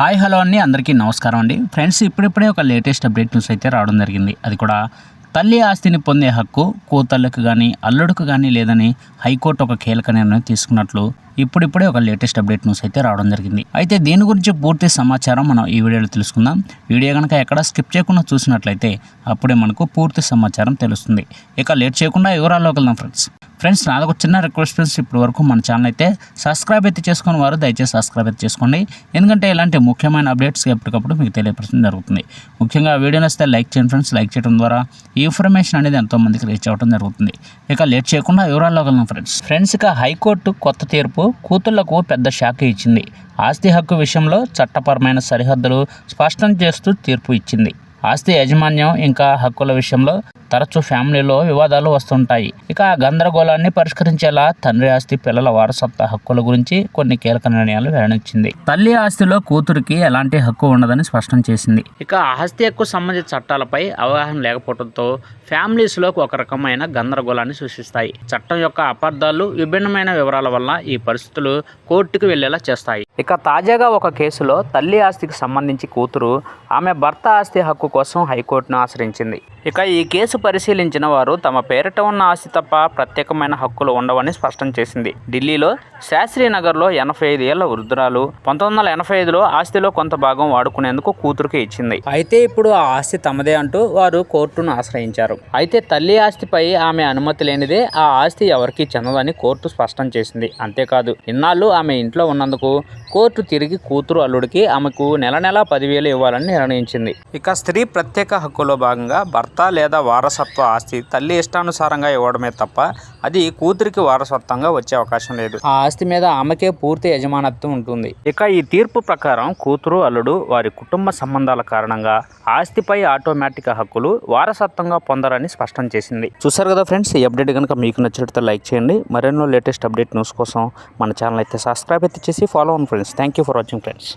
Hi hello అండి. అందరికీ నమస్కారం అండి. ఫ్రెండ్స్ ఇప్పుడిప్పుడే ఒక లేటెస్ట్ అప్డేట్ న్యూస్ అయితే రావడం జరిగింది. అది కూడా తల్లి ఆస్తిని పొందే హక్కు కూతళ్ళకు కానీ అల్లుడుకు కానీ లేదని హైకోర్టు ఒక కీలక నిర్ణయం తీసుకున్నట్లు ఇప్పుడిప్పుడే ఒక లేటెస్ట్ అప్డేట్ న్యూస్ అయితే రావడం జరిగింది. అయితే దీని గురించి పూర్తి సమాచారం మనం ఈ వీడియోలో తెలుసుకుందాం. వీడియో కనుక ఎక్కడ స్కిప్ చేయకుండా చూసినట్లయితే అప్పుడే మనకు పూర్తి సమాచారం తెలుస్తుంది. ఇక లేట్ చేయకుండా వివరాల్లోకి వెళ్దాం ఫ్రెండ్స్. ఫ్రెండ్స్ నాదొక చిన్న రిక్వెస్ట్ ఫ్రెండ్స్ ఇప్పటి వరకు మన ఛానల్ అయితే సబ్స్క్రైబ్ అయితే చేసుకుని వారు దయచేసి సబ్స్క్రైబ్ అయితే చేసుకోండి. ఎందుకంటే ఇలాంటి ముఖ్యమైన అప్డేట్స్ ఎప్పటికప్పుడు మీకు తెలియపరచడం జరుగుతుంది. ముఖ్యంగా వీడియో నచ్చితే లైక్ చేయండి ఫ్రెండ్స్. లైక్ చేయడం ద్వారా ఈ ఇన్ఫర్మేషన్ అనేది ఎంతోమందికి రీచ్ అవ్వడం జరుగుతుంది. ఇక లేట్ చేయకుండా వివరాల్లో వెళ్దాం ఫ్రెండ్స్. ఫ్రెండ్స్ ఇక హైకోర్టు కొత్త తీర్పు కూతుళ్ళకు పెద్ద షాక్ ఇచ్చింది. ఆస్తి హక్కు విషయంలో చట్టపరమైన సరిహద్దులు స్పష్టం చేస్తూ తీర్పు ఇచ్చింది. ఆస్తి యాజమాన్యం ఇంకా హక్కుల విషయంలో తరచూ ఫ్యామిలీలో వివాదాలు వస్తుంటాయి. ఇక ఆ గందరగోళాన్ని పరిష్కరించేలా తండ్రి ఆస్తి పిల్లల వారసత్వ హక్కుల గురించి కొన్ని కీలక నిర్ణయాలు వెల్లడించింది. తల్లి ఆస్తిలో కూతురికి ఎలాంటి హక్కు ఉండదని స్పష్టం చేసింది. ఇక ఆస్తి హక్కు సంబంధిత చట్టాలపై అవగాహన లేకపోవడంతో ఫ్యామిలీస్లో ఒక రకమైన గందరగోళాన్ని సృష్టిస్తాయి. చట్టం యొక్క అపార్థాలు విభిన్నమైన వివరాల వల్ల ఈ పరిస్థితులు కోర్టుకు వెళ్ళేలా చేస్తాయి. ఇక తాజాగా ఒక కేసులో తల్లి ఆస్తికి సంబంధించి కూతురు ఆమె భర్త ఆస్తి హక్కు కోసం హైకోర్టును ఆశ్రయించింది. ఇక ఈ కేసు పరిశీలించిన వారు తమ పేరిట ఉన్న ఆస్తి తప్ప ప్రత్యేకమైన హక్కులు ఉండవని స్పష్టం చేసింది. ఢిల్లీలో శాస్త్రీనగర్లో ఎనభై ఐదు ఏళ్ళ వృద్ధురాలు పంతొమ్మిది వందల ఎనభై ఐదులో ఆస్తిలో కొంత భాగం వాడుకునేందుకు కూతురుకి ఇచ్చింది. అయితే ఇప్పుడు ఆ ఆస్తి తమదే అంటూ వారు కోర్టును ఆశ్రయించారు. అయితే తల్లి ఆస్తిపై ఆమె అనుమతి లేనిదే ఆ ఆస్తి ఎవరికీ చెందదని కోర్టు స్పష్టం చేసింది. అంతేకాదు ఇన్నాళ్ళు ఆమె ఇంట్లో ఉన్నందుకు కోర్టు తిరిగి కూతురు అల్లుడికి ఆమెకు నెల నెలా పదివేలు ఇవ్వాలని నిర్ణయించింది. ఇక స్త్రీ ప్రత్యేక హక్కులో భాగంగా భర్త లేదా వారసత్వ ఆస్తి తల్లి ఇష్టానుసారంగా ఇవ్వడమే తప్ప అది కూతురికి వారసత్వంగా వచ్చే అవకాశం లేదు. ఆ ఆస్తి మీద ఆమెకే పూర్తి యజమానత్వం ఉంటుంది. ఇక ఈ తీర్పు ప్రకారం కూతురు అల్లుడు వారి కుటుంబ సంబంధాల కారణంగా ఆస్తిపై ఆటోమేటిక్ హక్కులు వారసత్వంగా పొందరని స్పష్టం చేసింది. చూసారు కదా ఫ్రెండ్స్ ఈ అప్డేట్ కనుక మీకు నచ్చినట్లయితే లైక్ చేయండి. మరెన్నో లేటెస్ట్ అప్డేట్ న్యూస్ కోసం మన ఛానల్ అయితే సబ్స్క్రైబ్ అయితే చేసి ఫాలో అవ్వండి friends thank you for watching friends